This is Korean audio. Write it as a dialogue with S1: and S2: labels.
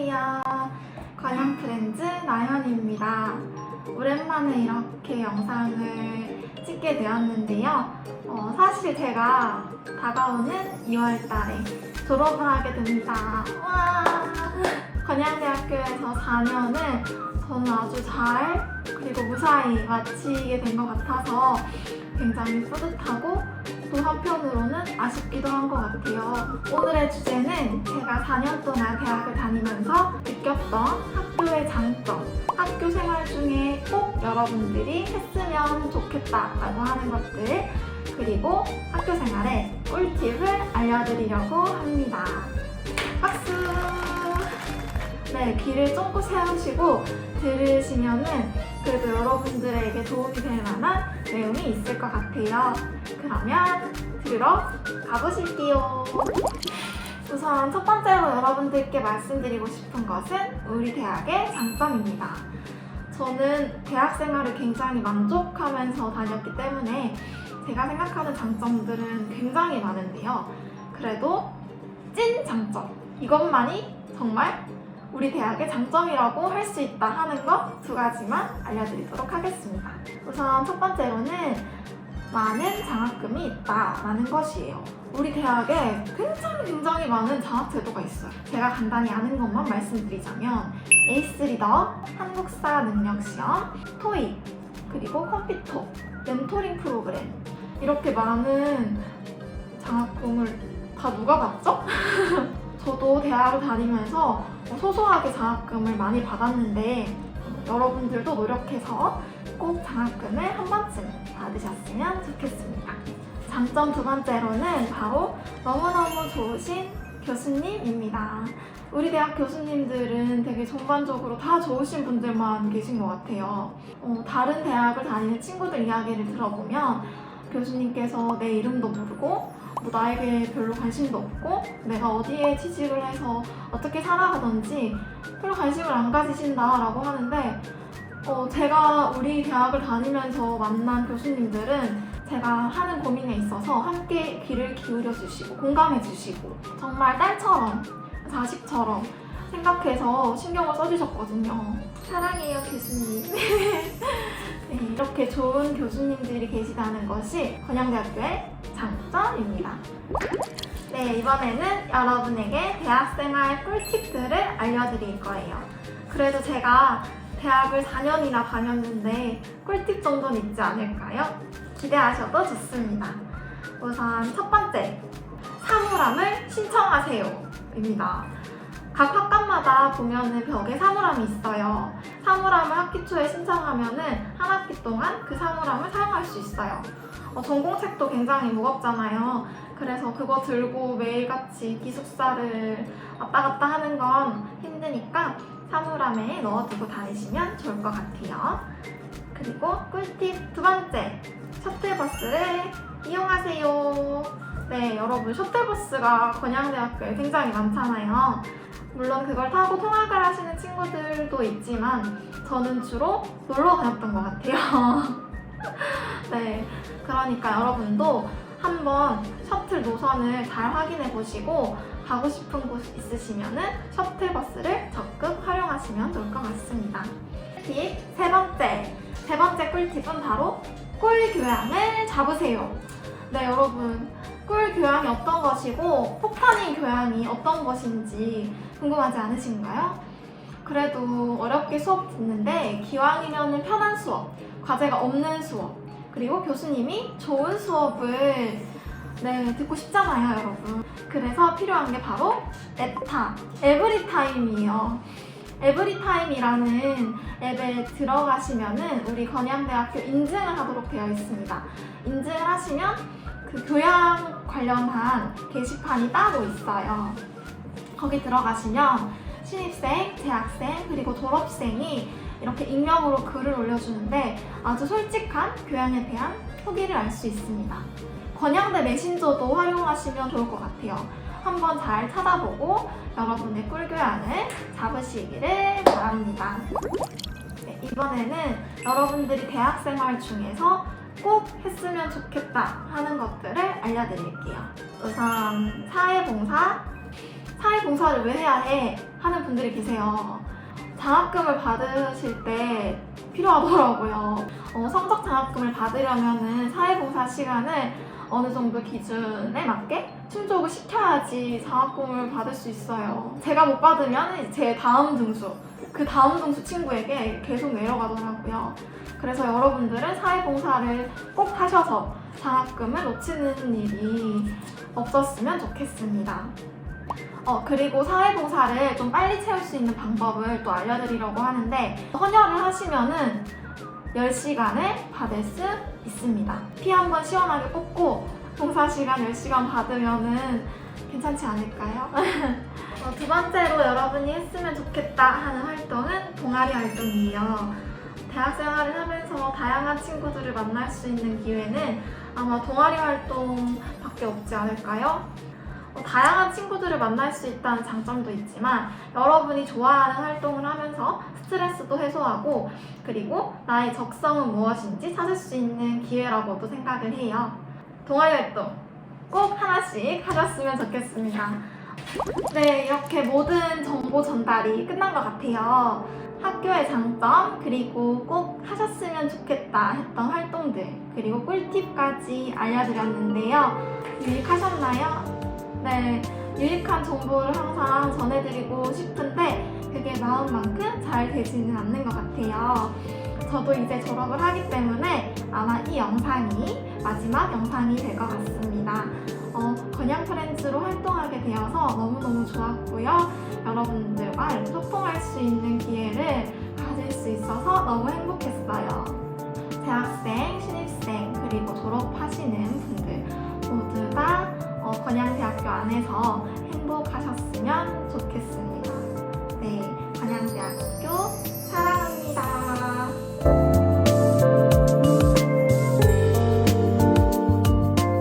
S1: 안녕하세요. 관영 프렌즈 나연입니다. 오랜만에 이렇게 영상을 찍게 되었는데요. 어, 사실 제가 다가오는 2월 달에 졸업을 하게 됩니다. 와! 건양대학교에서 4년을 저는 아주 잘 그리고 무사히 마치게 된 것 같아서 굉장히 뿌듯하고 또 한편으로는 아쉽기도 한 것 같아요. 오늘의 주제는 제가 4년 동안 대학을 다니면서 느꼈던 학교의 장점, 학교 생활 중에 꼭 여러분들이 했으면 좋겠다라고 하는 것들, 그리고 학교 생활의 꿀팁을 알려드리려고 합니다. 박수! 네, 귀를 쫑긋 세우시고 들으시면은 그래도 여러분들에게 도움이 될 만한 내용이 있을 것 같아요. 그러면 들으러 가보실게요. 우선 첫 번째로 여러분들께 말씀드리고 싶은 것은 우리 대학의 장점입니다. 저는 대학 생활을 굉장히 만족하면서 다녔기 때문에 제가 생각하는 장점들은 굉장히 많은데요. 그래도 찐 장점. 이것만이 정말 우리 대학의 장점이라고 할 수 있다 하는 것 두 가지만 알려드리도록 하겠습니다. 우선 첫 번째로는 많은 장학금이 있다라는 것이에요. 우리 대학에 굉장히 굉장히 많은 장학 제도가 있어요. 제가 간단히 아는 것만 말씀드리자면 에이스 리더, 한국사 능력 시험, 토익, 그리고 컴퓨터, 멘토링 프로그램 이렇게 많은 장학금을 다 누가 받죠? 저도 대학을 다니면서 소소하게 장학금을 많이 받았는데 여러분들도 노력해서 꼭 장학금을 한 번쯤 받으셨으면 좋겠습니다. 장점 두 번째로는 바로 너무너무 좋으신 교수님입니다. 우리 대학 교수님들은 되게 전반적으로 다 좋으신 분들만 계신 것 같아요. 어, 다른 대학을 다니는 친구들 이야기를 들어보면 교수님께서 내 이름도 모르고 뭐 나에게 별로 관심도 없고 내가 어디에 취직을 해서 어떻게 살아가던지 별로 관심을 안 가지신다라고 하는데 어, 제가 우리 대학을 다니면서 만난 교수님들은 제가 하는 고민에 있어서 함께 귀를 기울여 주시고 공감해 주시고 정말 딸처럼 자식처럼 생각해서 신경을 써주셨거든요. 사랑해요 교수님. 네, 이렇게 좋은 교수님들이 계시다는 것이 건양대학교의 장점입니다. 네, 이번에는 여러분에게 대학생활 꿀팁들을 알려드릴 거예요. 그래도 제가 대학을 4년이나 다녔는데 꿀팁 정도는 있지 않을까요? 기대하셔도 좋습니다. 우선 첫 번째, 사물함을 신청하세요. 입니다. 각 학과마다 보면은 벽에 사물함이 있어요. 사물함을 학기 초에 신청하면은 한 학기 동안 그 사물함을 사용할 수 있어요. 어, 전공책도 굉장히 무겁잖아요. 그래서 그거 들고 매일같이 기숙사를 왔다 갔다 하는 건 힘드니까 사물함에 넣어두고 다니시면 좋을 것 같아요. 그리고 꿀팁 두 번째, 셔틀버스를 이용하세요. 네, 여러분 셔틀버스가 건양대학교에 굉장히 많잖아요. 물론 그걸 타고 통학을 하시는 친구들도 있지만 저는 주로 놀러 다녔던 것 같아요. 네, 그러니까 여러분도 한번 셔틀 노선을 잘 확인해 보시고 가고 싶은 곳 있으시면은 셔틀버스를 적극 활용하시면 좋을 것 같습니다. 팁 세 번째, 세 번째 꿀팁은 바로 꿀 교양을 잡으세요. 네, 여러분. 꿀 교양이 어떤 것이고 폭탄인 교양이 어떤 것인지 궁금하지 않으신가요? 그래도 어렵게 수업 듣는데 기왕이면 편한 수업, 과제가 없는 수업, 그리고 교수님이 좋은 수업을 네, 듣고 싶잖아요, 여러분. 그래서 필요한 게 바로 에타, 에브리타임이에요. 에브리타임이라는 앱에 들어가시면은 우리 건양대학교 인증을 하도록 되어 있습니다. 인증을 하시면 그 교양 관련한 게시판이 따로 있어요. 거기 들어가시면 신입생, 재학생, 그리고 졸업생이 이렇게 익명으로 글을 올려주는데 아주 솔직한 교양에 대한 후기를 알 수 있습니다. 건양대 메신저도 활용하시면 좋을 것 같아요. 한번 잘 찾아보고 여러분의 꿀교양을 잡으시기를 바랍니다. 네, 이번에는 여러분들이 대학생활 중에서 꼭 했으면 좋겠다 하는 것들을 알려드릴게요. 우선 사회봉사, 사회봉사를 왜 해야 해? 하는 분들이 계세요. 장학금을 받으실 때 필요하더라고요. 어, 성적 장학금을 받으려면은 사회봉사 시간을 어느 정도 기준에 맞게 충족을 시켜야지 장학금을 받을 수 있어요. 제가 못 받으면 제 다음 등수, 그 다음 등수 친구에게 계속 내려가더라고요. 그래서 여러분들은 사회봉사를 꼭 하셔서 장학금을 놓치는 일이 없었으면 좋겠습니다. 어, 그리고 사회봉사를 좀 빨리 채울 수 있는 방법을 또 알려드리려고 하는데, 헌혈을 하시면은 10시간을 받을 수 있습니다. 피 한 번 시원하게 뽑고, 봉사 시간 10시간 받으면은 괜찮지 않을까요? 어, 두 번째로 여러분이 했으면 좋겠다 하는 활동은 동아리 활동이에요. 대학 생활을 하면서 다양한 친구들을 만날 수 있는 기회는 아마 동아리 활동밖에 없지 않을까요? 어, 다양한 친구들을 만날 수 있다는 장점도 있지만 여러분이 좋아하는 활동을 하면서 스트레스도 해소하고 그리고 나의 적성은 무엇인지 찾을 수 있는 기회라고도 생각을 해요. 동아리 활동 꼭 하나씩 하셨으면 좋겠습니다. 네, 이렇게 모든 정보 전달이 끝난 것 같아요. 학교의 장점, 그리고 꼭 하셨으면 좋겠다 했던 활동들, 그리고 꿀팁까지 알려드렸는데요. 유익하셨나요? 네, 유익한 정보를 항상 전해드리고 싶은데 그게 마음만큼 잘 되지는 않는 것 같아요. 저도 이제 졸업을 하기 때문에 아마 이 영상이 마지막 영상이 될 것 같습니다. 그냥 프렌즈로 활동하게 되어서 너무너무 좋았고요. 여러분들과 소통할 수 있는 기회를 가질 수 있어서 너무 행복했어요. 대학생, 신입생, 그리고 졸업하시는 분들 모두가 어, 건양대학교 안에서 행복하셨으면 좋겠습니다. 네, 건양대학교 사랑합니다.